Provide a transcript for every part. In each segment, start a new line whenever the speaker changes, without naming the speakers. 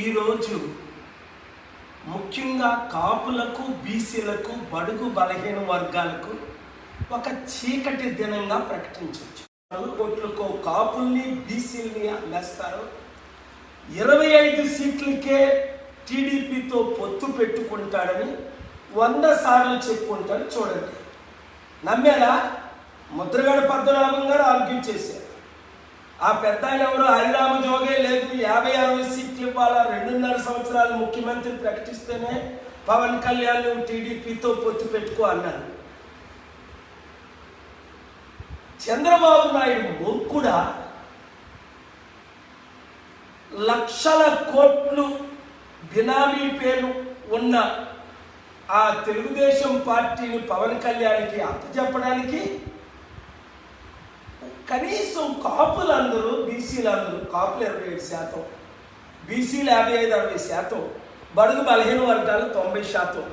ఈరోజు ముఖ్యంగా కాపులకు బీసీలకు బడుగు బలహీన వర్గాలకు ఒక చీకటి దినంగా ప్రకటించవచ్చు. కోట్లకు కాపుల్ని బీసీలని అమ్మేస్తారు ఇరవై ఐదు సీట్లకే టీడీపీతో పొత్తు పెట్టుకుంటాడని వంద సార్లు చెప్పుకుంటాడు చూడండి. నమ్మారా? ముద్రగడ పద్మనాభం గారు ఆర్గ్యూ చేశారు. ఆ పెద్ద ఆయన ఎవరు? హరిరామ జోగే లేదు. యాభై అరవై సీట్లు ఇవ్వాలా? రెండున్నర సంవత్సరాలు ముఖ్యమంత్రి ప్రకటిస్తేనే పవన్ కళ్యాణ్ టీడీపీతో పొత్తు పెట్టుకో అన్నారు చంద్రబాబు నాయుడు మొక్కుడా లక్షల కోట్లు బినామీ పేరు ఉన్న ఆ తెలుగుదేశం పార్టీని పవన్ కళ్యాణ్కి అప్పచెప్పడానికి కనీసం కాపులందరూ బీసీలందరూ కాపులు ఇరవై ఏడు శాతం బీసీలు యాభై ఐదు అరవై శాతం బడుగు బలహీన వర్గాలు తొంభై శాతం.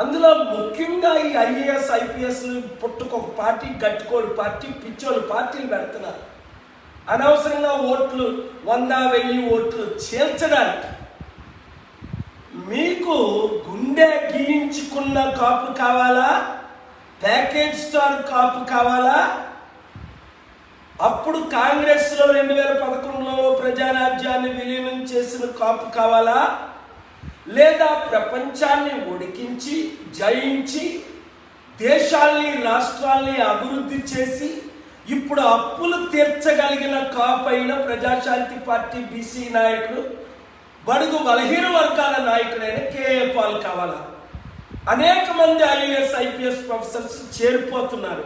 అందులో ముఖ్యంగా ఈ ఐఏఎస్ ఐపీఎస్ పుట్టుకొక పార్టీ గట్టుకోడు పార్టీ పిచ్చోళ్ళు పార్టీలు పెడుతున్నారు. అనవసరంగా ఓట్లు వంద వెయ్యి ఓట్లు చేర్చడానికి మీకు గుండె గీయించుకున్న కాపు కావాలా? ప్యాకేజ్ స్టార్ కాపు కావాలా? అప్పుడు కాంగ్రెస్లో రెండు వేల పదకొండులో ప్రజారాజ్యాన్ని విలీనం చేసిన కాపు కావాలా? లేదా ప్రపంచాన్ని ఉడికించి జయించి దేశాల్ని రాష్ట్రాల్ని అభివృద్ధి చేసి ఇప్పుడు అప్పులు తీర్చగలిగిన కాపైన ప్రజాశాంతి పార్టీ బీసీ నాయకుడు బడుగు బలహీన వర్గాల నాయకుడైన కేఏ పాల్ కావాలా? అనేక మంది ఐఏఎస్ ఐపీఎస్ ప్రొఫెసర్స్ చేరిపోతున్నారు.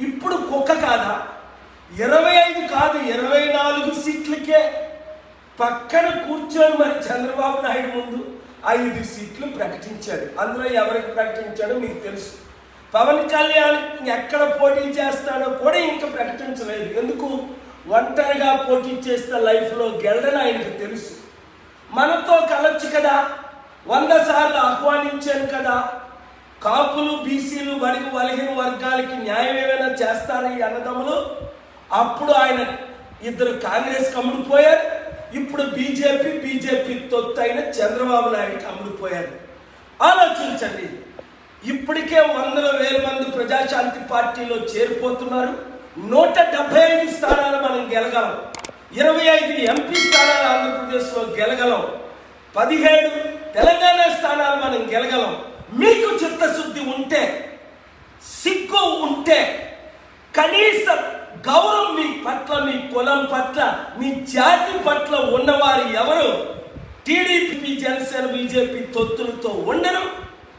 ఇప్పుడు కుక్క కాదా? ఇరవై ఐదు కాదు ఇరవై నాలుగు సీట్లకే పక్కన కూర్చొని మరి చంద్రబాబు నాయుడు ముందు ఐదు సీట్లు ప్రకటించాడు. అందులో ఎవరికి ప్రకటించాడో మీకు తెలుసు. పవన్ కళ్యాణ్ ఎక్కడ పోటీ చేస్తాడో కూడా ఇంకా ప్రకటించలేదు. ఎందుకు? ఒంటరిగా పోటీ చేస్తే లైఫ్లో గెలడని ఆయనకు తెలుసు. మనతో కలొచ్చు కదా. వంద సార్లు ఆహ్వానించాను కదా. కాపులు బీసీలు బడికి బలహీన వర్గాలకి న్యాయం ఏమైనా చేస్తారని అన్నదమ్ములు? అప్పుడు ఆయన ఇద్దరు కాంగ్రెస్ అమ్ముడుపోయారు ఇప్పుడు బీజేపీ బీజేపీ తొత్తు అయిన చంద్రబాబు నాయుడు అమ్ముడుపోయారు ఆలోచించండి. ఇప్పటికే వందల వేల మంది ప్రజాశాంతి పార్టీలో చేరిపోతున్నారు. నూట డెబ్బై ఐదు స్థానాలు మనం గెలగలం. ఇరవై ఐదు ఎంపీ స్థానాలు ఆంధ్రప్రదేశ్లో గెలగలం. పదిహేడు తెలంగాణ స్థానాలు మనం గెలగలం. మీకు చిత్తశుద్ధి ఉంటే సిగ్గు ఉంటే కనీసం గౌరవం మీ పట్ల మీ కులం పట్ల మీ జాతి పట్ల ఉన్నవారు ఎవరు? టీడీపీ జనసేన బీజేపీ తొత్తులతో ఉండరు.